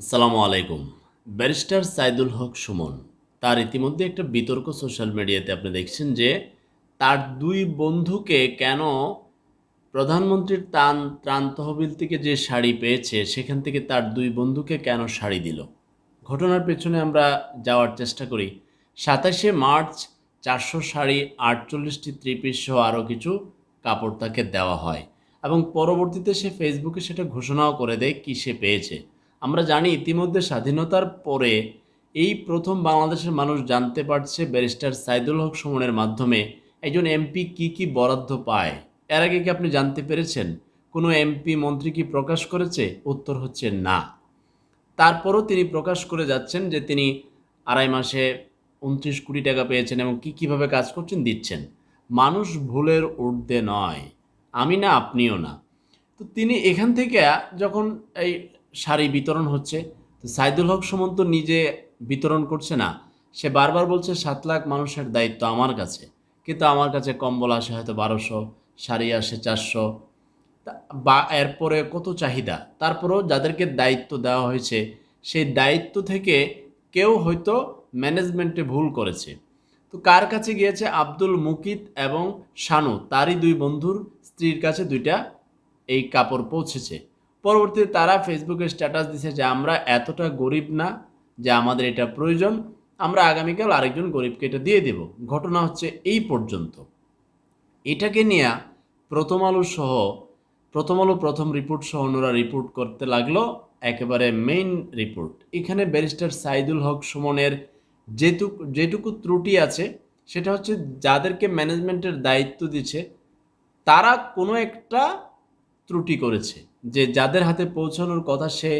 আসসালামু আলাইকুম। ব্যারিস্টার সাইদুল হক সুমন, তার ইতিমধ্যে একটা বিতর্ক সোশ্যাল মিডিয়াতে আপনি দেখছেন যে, তার দুই বন্ধুকে কেন প্রধানমন্ত্রীর ত্রাণ ত্রাণ তহবিল থেকে যে শাড়ি পেয়েছে, সেখান থেকে তার দুই বন্ধুকে কেন শাড়ি দিল? ঘটনার পেছনে আমরা যাওয়ার চেষ্টা করি। সাতাশে মার্চ চারশো শাড়ি, আটচল্লিশটি থ্রি পিস সহ আরও কিছু কাপড় তাকে দেওয়া হয় এবং পরবর্তীতে সে ফেসবুকে সেটা ঘোষণাও করে দেয় কি সে পেয়েছে। আমরা জানি ইতিমধ্যে স্বাধীনতার পরে এই প্রথম বাংলাদেশের মানুষ জানতে পারছে ব্যারিস্টার সাইদুল হক সুমনের মাধ্যমে একজন এমপি কি কি বরাদ্দ পায়। এর আগে কি আপনি জানতে পেরেছেন? কোনো এমপি মন্ত্রী কি প্রকাশ করেছে? উত্তর হচ্ছে না। তারপরও তিনি প্রকাশ করে যাচ্ছেন যে তিনি আড়াই মাসে উনত্রিশ কোটি টাকা পেয়েছেন এবং কী কীভাবে কাজ করছেন দিচ্ছেন। মানুষ ভুলের ঊর্ধ্বে নয়। আমি না, আপনিও না। তো তিনি এখান থেকে যখন এই শাড়ি বিতরণ হচ্ছে। তো সাইদুল হক সুমন তো নিজে বিতরণ করছে না। সে বারবার বলছে, সাত লাখ মানুষের দায়িত্ব আমার কাছে। কিন্তু আমার কাছে কম্বল আসে হয়তো বারোশো, শাড়ি আসে চারশো। বা, এরপরে কত চাহিদা? তারপরেও যাদেরকে দায়িত্ব দেওয়া হয়েছে, সেই দায়িত্ব থেকে কেউ হয়তো ম্যানেজমেন্টে ভুল করেছে। তো কার কাছে গিয়েছে? আব্দুল মুকিত এবং শানু। তারই দুই বন্ধুর স্ত্রীর কাছে দুইটা এই কাপড় পৌঁছেছে। পরবর্তীতে তারা ফেসবুকে স্ট্যাটাস দিছে যে আমরা এতটা গরিব না, যে আমাদের এটা প্রয়োজন, আমরা আগামীকাল আরেকজন গরিবকে এটা দিয়ে দেব। ঘটনা হচ্ছে এই পর্যন্ত। এটাকে নিয়ে প্রথম আলো সহ, প্রথম আলো, প্রথম রিপোর্ট সহ অন্যরা রিপোর্ট করতে লাগল, একেবারে মেইন রিপোর্ট এখানে ব্যারিস্টার সাইদুল হক সুমনের যেটুকু যেটুকু ত্রুটি আছে, সেটা হচ্ছে যাদেরকে ম্যানেজমেন্টের দায়িত্ব দিচ্ছে, তারা কোনো একটা ত্রুটি করেছে। যে যাদের হাতে পৌঁছানোর কথা সে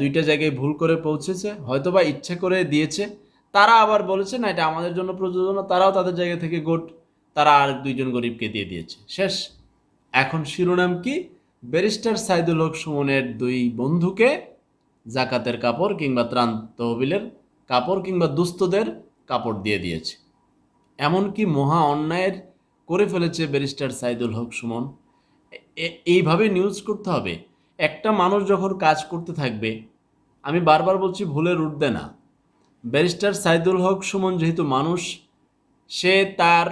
দুইটা জায়গায় ভুল করে পৌঁছেছে, হয়তোবা ইচ্ছে করে দিয়েছে। তারা আবার বলেছে, না, এটা আমাদের জন্য প্রযোজ্য না। তারাও তাদের জায়গা থেকে গোট, তারা আর দুইজন গরিবকে দিয়ে দিয়েছে। শেষ। এখন শিরোনাম কি? ব্যারিস্টার সাইদুল হক সুমনের দুই বন্ধুকে জাকাতের কাপড় কিংবা ত্রাণ তহবিলের কাপড় কিংবা দুস্থদের কাপড় দিয়ে দিয়েছে। এমনকি মহা অন্যায়ের করে ফেলেছে ব্যারিস্টার সাইদুল হক সুমন। এইভাবে নিউজ করতে হবে। একটা মানুষ যখন কাজ করতে থাকবে, আমি বারবার বলছি ভুলের উঠবে না। ব্যারিস্টার সাইদুল হক সুমন যেহেতু মানুষ, সে তার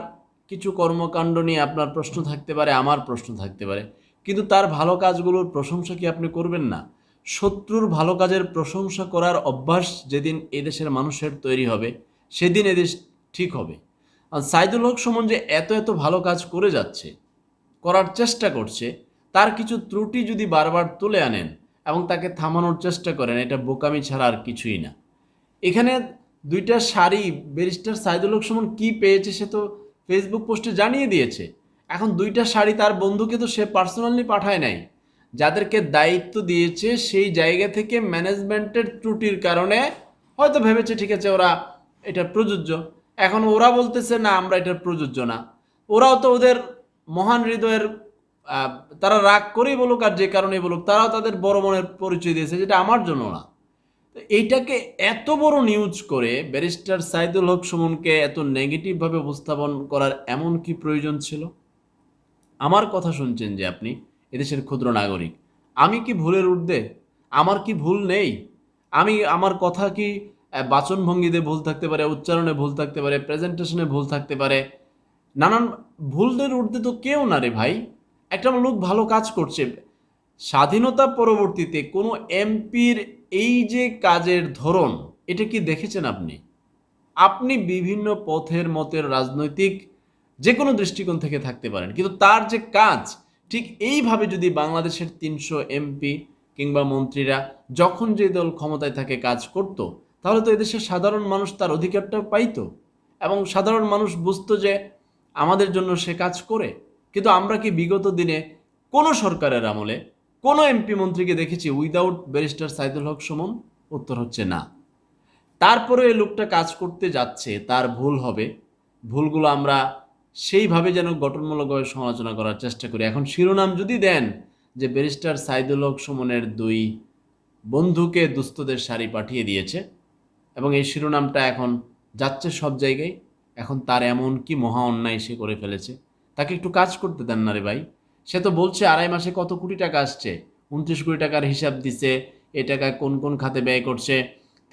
কিছু কর্মকাণ্ড নিয়ে আপনার প্রশ্ন থাকতে পারে, আমার প্রশ্ন থাকতে পারে। কিন্তু তার ভালো কাজগুলোর প্রশংসা কি আপনি করবেন না? শত্রুর ভালো কাজের প্রশংসা করার অভ্যাস যেদিন এদেশের মানুষের তৈরি হবে, সেদিন এদেশ ঠিক হবে। আর সাইদুল হক সুমন যে এত এত ভালো কাজ করে যাচ্ছে করার চেষ্টা করছে, তার কিছু ত্রুটি যদি বারবার তুলে আনেন এবং তাকে থামানোর চেষ্টা করেন, এটা বোকামি ছাড়া আর কিছুই না। এখানে দুইটা শাড়ি, ব্যারিস্টার সাইদুল সুমন কী পেয়েছে সে তো ফেসবুক পোস্টে জানিয়ে দিয়েছে। এখন দুইটা শাড়ি তার বন্ধুকে তো সে পার্সোনালি পাঠায় নাই। যাদেরকে দায়িত্ব দিয়েছে সেই জায়গা থেকে ম্যানেজমেন্টের ত্রুটির কারণে হয়তো ভেবেছে, ঠিক আছে, ওরা এটা প্রযোজ্য। এখন ওরা বলতেছে, না, আমরা এটা প্রযোজ্য না। ওরাও তো ওদের মহান হৃদয়ের তারা রাগ করেই বলুক আর যে কারণে বলুক, তারাও তাদের বড় মনের পরিচয় দিয়েছে, যেটা আমার জন্য না। তো এইটাকে এত বড় নিউজ করে ব্যারিস্টার সাইদুল হক সুমনকে এত নেগেটিভভাবে উপস্থাপন করার এমন কি প্রয়োজন ছিল? আমার কথা শুনছেন যে আপনি এদেশের ক্ষুদ্র নাগরিক, আমি কি ভুলের ঊর্ধ্বে? আমার কি ভুল নেই? আমি, আমার কথা কি বাচনভঙ্গিতে ভুল থাকতে পারে, উচ্চারণে ভুল থাকতে পারে প্রেজেন্টেশনে ভুল থাকতে পারে? নানান ভুলদের ঊর্ধ্বে তো কেউ না রে ভাই। একটা লোক ভালো কাজ করছে। স্বাধীনতা পরবর্তীতে কোনো এমপির এই যে কাজের ধরন, এটা কি দেখেছেন আপনি? আপনি বিভিন্ন পথের মতের রাজনৈতিক যে কোনো দৃষ্টিকোণ থেকে থাকতে পারেন, কিন্তু তার যে কাজ, ঠিক এইভাবে যদি বাংলাদেশের তিনশো এমপি কিংবা মন্ত্রীরা যখন যে দল ক্ষমতায় থাকে কাজ করত, তাহলে তো এদেশের সাধারণ মানুষ তার অধিকারটা পাইতো। এবং সাধারণ মানুষ বুঝতো যে আমাদের জন্য সে কাজ করে। কিন্তু আমরা কি বিগত দিনে কোনো সরকারের আমলে কোনো এমপি মন্ত্রীকে দেখেছি উইদাউট ব্যারিস্টার সাইদুল হক সুমন? উত্তর হচ্ছে না। তারপরে এই লোকটা কাজ করতে যাচ্ছে, তার ভুল হবে। ভুলগুলো আমরা সেইভাবে যেন গঠনমূলকভাবে সমালোচনা করার চেষ্টা করি। এখন শিরোনাম যদি দেন যে ব্যারিস্টার সাইদুল হক সুমনের দুই বন্ধুকে দুস্থদের শাড়ি পাঠিয়ে দিয়েছে এবং এই শিরোনামটা এখন যাচ্ছে সব জায়গায়। এখন তার এমন কি মহা অন্যায় সে করে ফেলেছে? তাকে একটু কাজ করতে দেন না রে ভাই। সে তো বলছে, আড়াই মাসে কত কোটি টাকা আসছে? উনত্রিশ কোটি টাকার হিসাব দিছে, এ টাকা কোন কোন খাতে ব্যয় করছে?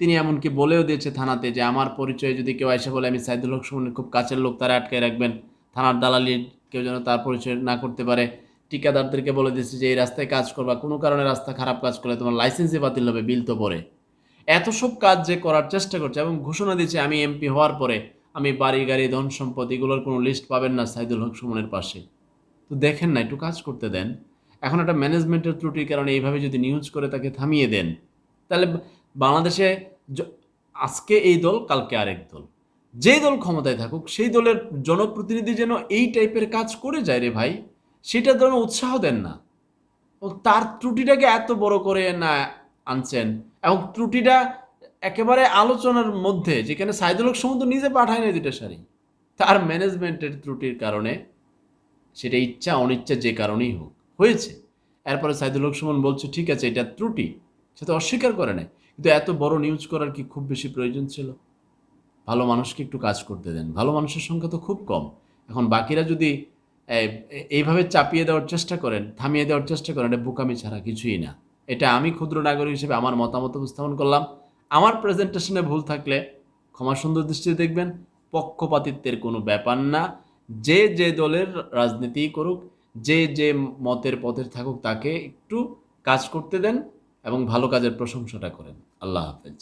তিনি এমনকি বলেও দিয়েছে থানাতে যে, আমার পরিচয়ে যদি কেউ এসে বলে, আমি সাইদুল হক সুমনের খুব কাছের লোক, তারা আটকে রাখবেন। থানার দালালি কেউ যেন তার পরিচয় না করতে পারে। ঠিকাদারদেরকে বলে দিচ্ছে যে, এই রাস্তায় কাজ করবা। কোনো কারণে রাস্তা খারাপ কাজ করলে তোমার লাইসেন্সই বাতিল হবে, বিল তো পরে এত সব কাজ যে করার চেষ্টা করছে এবং ঘোষণা দিচ্ছে আমি এমপি হওয়ার পরে আমি বাড়ি, গাড়ি, ধন সম্পদ এগুলোর কোনো লিস্ট পাবেন না সাইদুল হক সুমনের পাশে। তো দেখেন না, একটু কাজ করতে দেন। এখন একটা ম্যানেজমেন্টের ত্রুটির কারণে এইভাবে যদি নিউজ করে তাকে থামিয়ে দেন, তাহলে বাংলাদেশে আজকে এই দল, কালকে আরেক দল। যেই দল ক্ষমতায় থাকুক, সেই দলের জনপ্রতিনিধি যেন এই টাইপের কাজ করে যায় রে ভাই সেটা জন্য উৎসাহ দেন না। তার ত্রুটিটাকে এত বড় করে না আনছেন, এবং ত্রুটিটা একেবারে আলোচনার মধ্যে, যেখানে সাইদুল হক সমুদ্র নিজে পাঠায় না দুটা শাড়ি তার ম্যানেজমেন্টের ত্রুটির কারণে সেটা ইচ্ছা, অনিচ্ছা যে কারণেই হোক, হয়েছে। এরপরে সাইদুল হক সুমন বলছে, ঠিক আছে, এটা ত্রুটি, সে তো অস্বীকার করে নাই, কিন্তু এত বড় নিউজ করার কি খুব বেশি প্রয়োজন ছিল? ভালো মানুষকে একটু কাজ করতে দেন, ভালো মানুষের সংখ্যা তো খুব কম। এখন বাকিরা যদি এইভাবে চাপিয়ে দেওয়ার চেষ্টা করেন, থামিয়ে দেওয়ার চেষ্টা করেন এটা বোকামি ছাড়া কিছুই না। এটা আমি ক্ষুদ্র নাগরিক হিসেবে আমার মতামত উপস্থাপন করলাম। আমার প্রেজেন্টেশনে ভুল থাকলে ক্ষমা সুন্দর দৃষ্টিতে দেখবেন, পক্ষপাতিত্বের কোনো ব্যাপার না। যে যে দলের রাজনীতি করুক, যে যে মতের পথের থাকুক, তাকে একটু কাজ করতে দেন এবং ভালো কাজের প্রশংসাটা করেন। আল্লাহ হাফেজ।